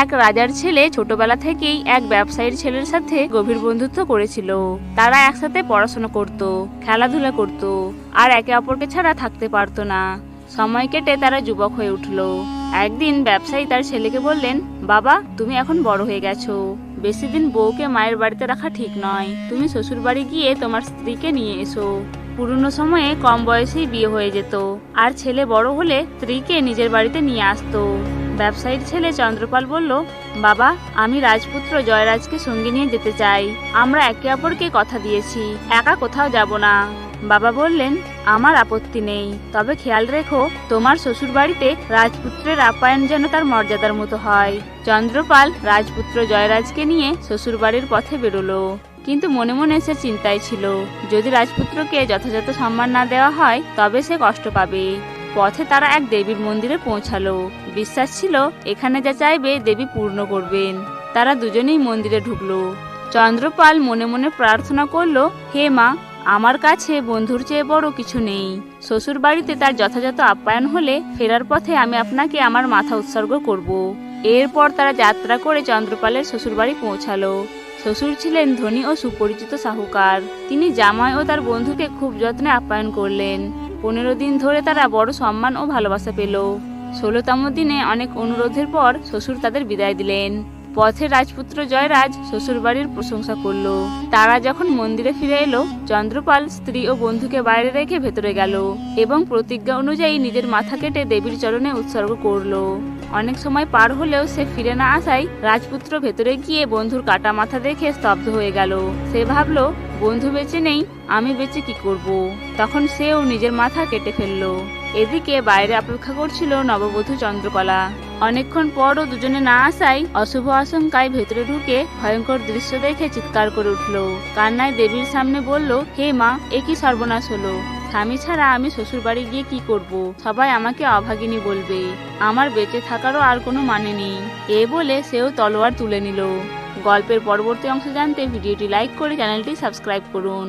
এক রাজার ছেলে ছোটবেলা থেকেই এক ব্যবসায়ীর ছেলের সাথে গভীর বন্ধুত্ব করেছিল। তারা একসাথে পড়াশোনা করত, খেলাধুলা করত, আর একে অপরকে ছাড়া থাকতে পারতো না। সময় কেটে তারা যুবক হয়ে উঠল। একদিন ব্যবসায়ী তার ছেলেকে বললেন, বাবা, তুমি এখন বড় হয়ে গেছো। বেশি দিন বউকে মায়ের বাড়িতে রাখা ঠিক নয়। তুমি শ্বশুর বাড়ি গিয়ে তোমার স্ত্রীকে নিয়ে এসো। পুরনো সময়ে কম বয়সেই বিয়ে হয়ে যেত। আর ছেলে বড় হলে স্ত্রীকে নিজের বাড়িতে নিয়ে আসতো। ব্যবসায়ীর ছেলে চন্দ্রপাল বলল, বাবা, আমি রাজপুত্র জয়রাজকে সঙ্গে নিয়ে যেতে চাই। আমরা একে অপরকে কথা দিয়েছি, একা কোথাও যাব না। বাবা বললেন, আমার আপত্তি নেই। তবে খেয়াল রেখো, তোমার শ্বশুর বাড়িতে রাজপুত্রের আপ্যায়ন যেন তার মর্যাদার মতো হয়। চন্দ্রপাল রাজপুত্র জয়রাজকে নিয়ে শ্বশুর বাড়ির পথে বেরোলো। কিন্তু মনে মনে সে চিন্তায় ছিল, যদি রাজপুত্রকে যথাযথ সম্মান না দেওয়া হয়, তবে সে কষ্ট পাবে। পথে তারা এক দেবীর মন্দিরে পৌঁছালো। বিশ্বাস ছিল, এখানে যা চাইবে দেবী পূর্ণ করবেন। তারা দুজনেই মন্দিরে ঢুকলো। চন্দ্রপাল মনে মনে প্রার্থনা করল, হে মা, আমার কাছে বন্ধুর চেয়ে বড় কিছু নেই। শ্বশুর বাড়িতে তার যথাযথ আপ্যায়ন হলে ফেরার পথে আমি আপনাকে আমার মাথা উৎসর্গ করব। এরপর তারা যাত্রা করে চন্দ্রপালের শ্বশুর বাড়ি পৌঁছালো। শ্বশুর ছিলেন ধনী ও সুপরিচিত সাহুকার। তিনি জামাই ও তার বন্ধুকে খুব যত্নে আপ্যায়ন করলেন। পনেরো দিন ধরে তারা বড় সম্মান ও ভালোবাসা পেল। ষোলোতম দিনে অনেক অনুরোধের পর শ্বশুর তাদের বিদায় দিলেন। পথে রাজপুত্র জয়রাজ শ্বশুর বাড়ির প্রশংসা করল। তারা যখন মন্দিরে ফিরে এলো, চন্দ্রপাল স্ত্রী ও বন্ধুকে বাইরে রেখে ভেতরে গেল এবং প্রতিজ্ঞা অনুযায়ী নিজের মাথা কেটে দেবীর চরণে উৎসর্গ করল। অনেক সময় পার হলেও সে ফিরে না আসায় রাজপুত্র ভেতরে গিয়ে বন্ধুর কাটা মাথা দেখে স্তব্ধ হয়ে গেল। সে ভাবলো, বন্ধু বেঁচে নেই, আমি বেঁচে কি করব। তখন সেও নিজের মাথা কেটে ফেলল। এদিকে বাইরে অপেক্ষা করছিল নববধূ চন্দ্রকলা। অনেকক্ষণ পরও দুজনে না আসায় অশুভ আশঙ্কায় ভেতরে ঢুকে ভয়ঙ্কর দৃশ্য দেখে চিৎকার করে উঠল। কান্নায় দেবীর সামনে বলল, হে মা, এ কি সর্বনাশ হলো? স্বামী ছাড়া আমি শ্বশুর বাড়ি গিয়ে কি করব? সবাই আমাকে অভাগিনী বলবে। আমার বেঁচে থাকারও আর কোনো মানে নেই। এ বলে সেও তলোয়ার তুলে নিল। গল্পের পরবর্তী অংশ জানতে ভিডিওটি লাইক করে চ্যানেলটি সাবস্ক্রাইব করুন।